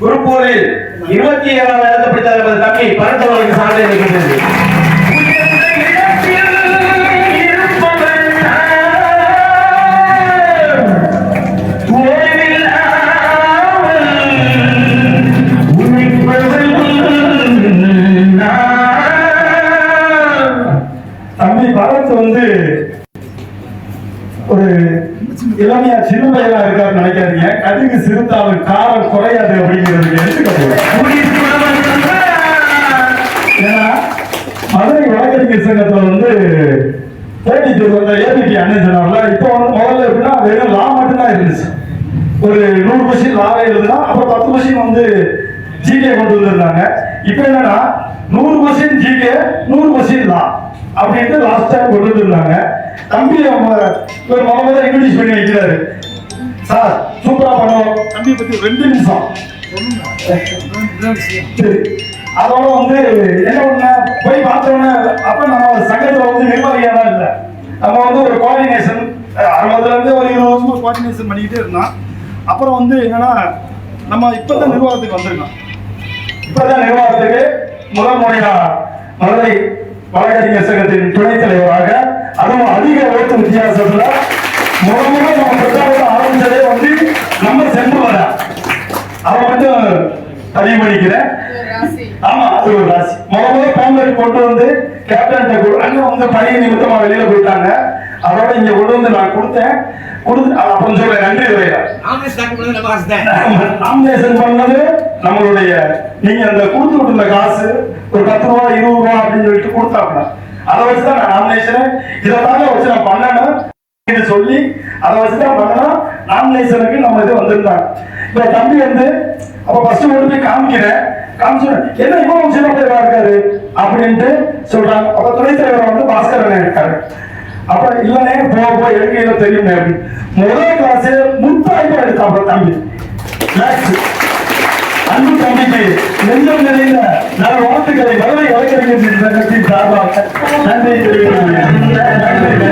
குருப்பூரில் இருபத்தி ஏழாவது இடத்தை பிடித்த நமது தம்பி பரந்தவர்களுக்கு சான்றிதழ் இருக்கின்றது தம்பி பரத் வந்து இளமையா சிறு பையனா இருக்காருன்னு நினைக்காதீங்க. கடுகு சிறுத்தாலும் காலம் குறையாது அப்படிங்கிறது எடுத்துக்கணும் ஏன்னா மதுரை வழக்கறிஞர் சங்கத்துல வந்து தேடிட்டு வந்த ஏபிடி அண்ணன் சொன்னார்ல இப்போ வந்து முதல்ல எப்படின்னா வெறும் லா மட்டும்தான் இருந்துச்சு. ஒரு நூறு கொஸ்டின் லாவே எழுதுனா அப்புறம் பத்து கொஸ்டின் வந்து ஜிகே கொண்டு வந்திருந்தாங்க. இப்போ என்னன்னா நூறு கொஸ்டின் ஜிகே நூறு கொஸ்டின் லா அப்படின்ட்டு லாஸ்ட் டைம் கொண்டு வந்திருந்தாங்க. தம்பி ஒரு முத முதல்ல இங்கிலீஷ் பண்ணி வைக்கிறாரு சார் சூப்பரா பண்ணுவோம் தம்பி பத்தி ரெண்டு நிமிஷம். அதோட வந்து என்ன பண்ண போய் பார்த்தோன்னே அப்ப நம்ம சங்கத்துல வந்து நிர்வாகியெல்லாம் இல்ல. நம்ம வந்து ஒரு கோஆர்டினேஷன் அறுபதுல இருந்து ஒரு இருபது வருஷம் கோஆர்டினேஷன் பண்ணிக்கிட்டே இருந்தான். அப்புறம் வந்து என்னன்னா நம்ம இப்பதான் நிர்வாகத்துக்கு வந்திருக்கோம். இப்பதான் நிர்வாகத்துக்கு முதல் முறையா மதுரை வழக்கறிஞர் சங்கத்தின் துணைத் தலைவராக அதுவும் அதிக ஓட்டு வித்தியாசத்துல முதல்ல நம்ம பிரச்சாரத்தை ஆரம்பிச்சதே வந்து நம்ம சென்று வர. அவ மட்டும் பதிவு பண்ணிக்கிறேன். ஆமா அது ஒரு ராசி. முதல்ல முத கொண்டு வந்து கேப்டன் அங்க வந்து பணி நிமித்தமா வெளியில போயிட்டாங்க. அதோட இங்க கொண்டு வந்து நான் கொடுத்தேன். கொடுத்து அப்புறம் சொல்றேன் நன்றி உரையா நாமினேஷன் பண்ணது நம்மளுடைய நீங்க அந்த கொடுத்து விட்டுருந்த காசு ஒரு பத்து ரூபா இருபது ரூபா அப்படின்னு சொல்லிட்டு கொடுத்தாப்ல அதை வச்சுதான் நான் நாமினேஷன் இதை தாங்க வச்சு நான் பண்ணணும் என்று சொல்லி அதை வச்சுதான் பண்ணணும். நாமினேஷனுக்கு நம்ம இது வந்திருந்தாங்க. இப்ப தம்பி வந்து அப்ப ஃபர்ஸ்ட் கொண்டு போய் காமிக்கிறேன். காமிச்சு என்ன இவ்வளவு சின்ன தலைவரா இருக்காரு? அப்படின்ட்டு சொல்றாங்க. அப்ப துணைத் தலைவர் வந்து பாஸ்கரன் இருக்காரு. அப்ப இல்லனே போ போ எடுக்கையில தெரியுமே தெரியும் முதல் கிளாஸ் முத்தாய்ப்பா எடுத்தாப்ப தம்பி. Next. அன்பு தம்பிக்கு நெஞ்சம் நிறைந்த நான் வாழ்த்துக்களை வரவை வழக்கறிஞர் சங்கத்தின் சார்பாக நன்றி தெரிவித்துக்